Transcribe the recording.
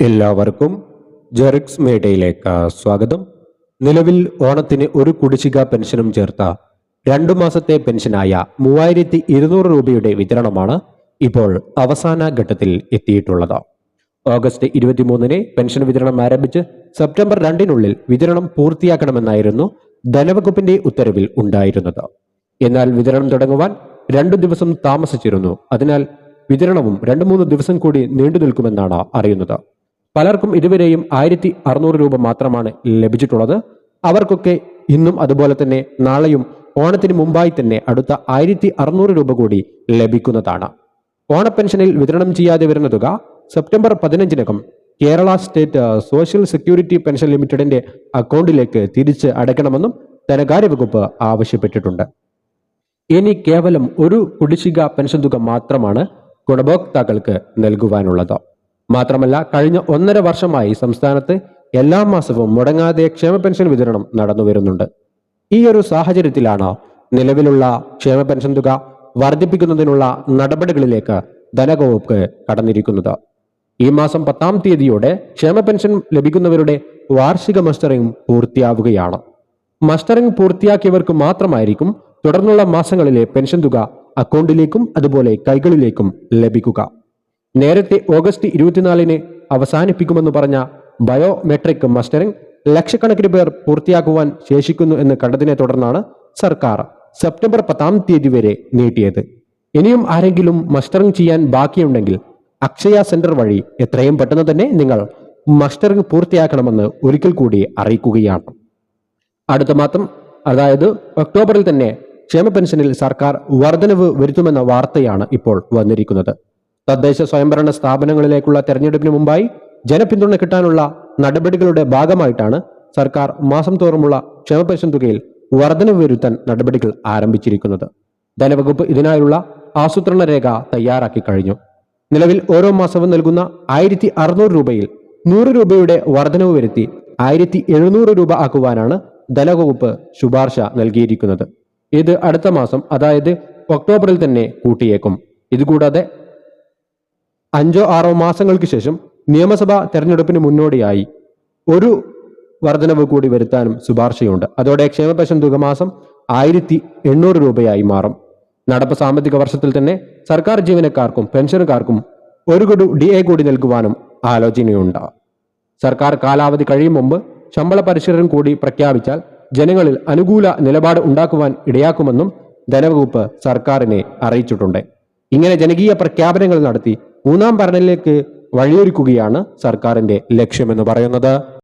എല്ലാവർക്കും ജെറിക്സ് മേഡയിലേക്ക് സ്വാഗതം. നിലവിൽ ഓണത്തിന് ഒരു കുടിശ്ശിക പെൻഷനും ചേർത്ത രണ്ടു മാസത്തെ പെൻഷനായ മൂവായിരത്തി ഇരുന്നൂറ് രൂപയുടെ വിതരണമാണ് ഇപ്പോൾ അവസാന ഘട്ടത്തിൽ എത്തിയിട്ടുള്ളത്. ഓഗസ്റ്റ് ഇരുപത്തിമൂന്നിന് പെൻഷൻ വിതരണം ആരംഭിച്ച് സെപ്റ്റംബർ രണ്ടിനുള്ളിൽ വിതരണം പൂർത്തിയാക്കണമെന്നായിരുന്നു ധനവകുപ്പിന്റെ ഉത്തരവിൽ ഉണ്ടായിരുന്നത്. എന്നാൽ വിതരണം തുടങ്ങുവാൻ രണ്ടു ദിവസം താമസിച്ചിരുന്നു. അതിനാൽ വിതരണവും രണ്ടു മൂന്ന് ദിവസം കൂടി നീണ്ടു നിൽക്കുമെന്നാണ് അറിയുന്നത്. പലർക്കും ഇതുവരെയും ആയിരത്തി അറുന്നൂറ് രൂപ മാത്രമാണ് ലഭിച്ചിട്ടുള്ളത്. അവർക്കൊക്കെ ഇന്നും അതുപോലെ തന്നെ നാളെയും ഓണത്തിന് മുമ്പായി തന്നെ അടുത്ത ആയിരത്തി അറുന്നൂറ് രൂപ കൂടി ലഭിക്കുന്നതാണ്. ഓണപ്പെൻഷനിൽ വിതരണം ചെയ്യാതെ വരുന്ന തുക September പതിനഞ്ചിനകം Kerala state social security pension ലിമിറ്റഡിന്റെ അക്കൗണ്ടിലേക്ക് തിരിച്ച് അടയ്ക്കണമെന്നും ധനകാര്യ വകുപ്പ് ആവശ്യപ്പെട്ടിട്ടുണ്ട്. ഇനി കേവലം ഒരു കുടിശ്ശിക പെൻഷൻ തുക മാത്രമാണ് ഗുണഭോക്താക്കൾക്ക് നൽകുവാനുള്ളത്. മാത്രമല്ല കഴിഞ്ഞ ഒന്നര വർഷമായി സംസ്ഥാനത്ത് എല്ലാ മാസവും മുടങ്ങാതെ ക്ഷേമ പെൻഷൻ വിതരണം നടന്നു വരുന്നുണ്ട്. ഈ ഒരു സാഹചര്യത്തിലാണ് നിലവിലുള്ള ക്ഷേമ പെൻഷൻ തുക വർദ്ധിപ്പിക്കുന്നതിനുള്ള നടപടികളിലേക്ക് ധനവകുപ്പ് കടന്നിരിക്കുന്നത്. ഈ മാസം പത്താം തീയതിയോടെ ക്ഷേമ പെൻഷൻ ലഭിക്കുന്നവരുടെ വാർഷിക മസ്റ്ററിംഗ് പൂർത്തിയാവുകയാണ്. മസ്റ്ററിംഗ് പൂർത്തിയാക്കിയവർക്ക് മാത്രമായിരിക്കും തുടർന്നുള്ള മാസങ്ങളിലെ പെൻഷൻ തുക അക്കൗണ്ടിലേക്കും അതുപോലെ കൈകളിലേക്കും ലഭിക്കുക. നേരത്തെ ഓഗസ്റ്റ് ഇരുപത്തിനാലിന് അവസാനിപ്പിക്കുമെന്ന് പറഞ്ഞ ബയോമെട്രിക് മസ്റ്ററിംഗ് ലക്ഷക്കണക്കിന് പേർ പൂർത്തിയാക്കുവാൻ ശേഷിക്കുന്നു എന്ന് കണ്ടതിനെ തുടർന്നാണ് സർക്കാർ സെപ്റ്റംബർ പത്താം തീയതി വരെ നീട്ടിയത്. ഇനിയും ആരെങ്കിലും മസ്റ്ററിംഗ് ചെയ്യാൻ ബാക്കിയുണ്ടെങ്കിൽ അക്ഷയ സെന്റർ വഴി എത്രയും പെട്ടെന്ന് തന്നെ നിങ്ങൾ മസ്റ്ററിംഗ് പൂർത്തിയാക്കണമെന്ന് ഒരിക്കൽ കൂടി അറിയിക്കുകയാണ്. അടുത്ത മാസം അതായത് ഒക്ടോബറിൽ തന്നെ ക്ഷേമ പെൻഷനിൽ സർക്കാർ വർധനവ് വരുത്തുമെന്ന വാർത്തയാണ് ഇപ്പോൾ വന്നിരിക്കുന്നത്. തദ്ദേശ സ്വയംഭരണ സ്ഥാപനങ്ങളിലേക്കുള്ള തെരഞ്ഞെടുപ്പിന് മുമ്പായി ജനപിന്തുണ കിട്ടാനുള്ള നടപടികളുടെ ഭാഗമായിട്ടാണ് സർക്കാർ മാസം തോറുമുള്ള ക്ഷേമ പെൻഷൻ തുകയിൽ വർധനവ് വരുത്താൻ നടപടികൾ ആരംഭിച്ചിരിക്കുന്നത്. ധനവകുപ്പ് ഇതിനായുള്ള ആസൂത്രണ രേഖ തയ്യാറാക്കി കഴിഞ്ഞു. നിലവിൽ ഓരോ മാസവും നൽകുന്ന ആയിരത്തി അറുന്നൂറ് രൂപയിൽ നൂറ് രൂപയുടെ വർധനവ് വരുത്തി ആയിരത്തി എഴുന്നൂറ് രൂപ ആക്കുവാനാണ് ധനവകുപ്പ് ശുപാർശ നൽകിയിരിക്കുന്നത്. ഇത് അടുത്ത മാസം അതായത് ഒക്ടോബറിൽ തന്നെ കൂട്ടിയേക്കും. ഇതുകൂടാതെ അഞ്ചോ ആറോ മാസങ്ങൾക്ക് ശേഷം നിയമസഭാ തെരഞ്ഞെടുപ്പിന് മുന്നോടിയായി ഒരു വർധനവ് കൂടി വരുത്താനും ശുപാർശയുണ്ട്. അതോടെ ക്ഷേമ പെൻഷൻ തുക മാസം ആയിരത്തി എണ്ണൂറ് രൂപയായി മാറും. നടപ്പ് സാമ്പത്തിക വർഷത്തിൽ തന്നെ സർക്കാർ ജീവനക്കാർക്കും പെൻഷനുകാർക്കും ഒരു ഗഡു ഡി എ കൂടി നൽകുവാനും ആലോചനയുണ്ട്. സർക്കാർ കാലാവധി കഴിയും മുമ്പ് ശമ്പള പരിശീലനം കൂടി പ്രഖ്യാപിച്ചാൽ ജനങ്ങളിൽ അനുകൂല നിലപാട് ഉണ്ടാക്കുവാൻ ഇടയാക്കുമെന്നും ധനവകുപ്പ് സർക്കാരിനെ അറിയിച്ചിട്ടുണ്ട്. ഇങ്ങനെ ജനകീയ പ്രഖ്യാപനങ്ങൾ നടത്തി മൂന്നാം ഭരണത്തിലേക്ക് വഴിയൊരുക്കുകയാണ് സർക്കാരിന്റെ ലക്ഷ്യമെന്ന് പറയുന്നത്.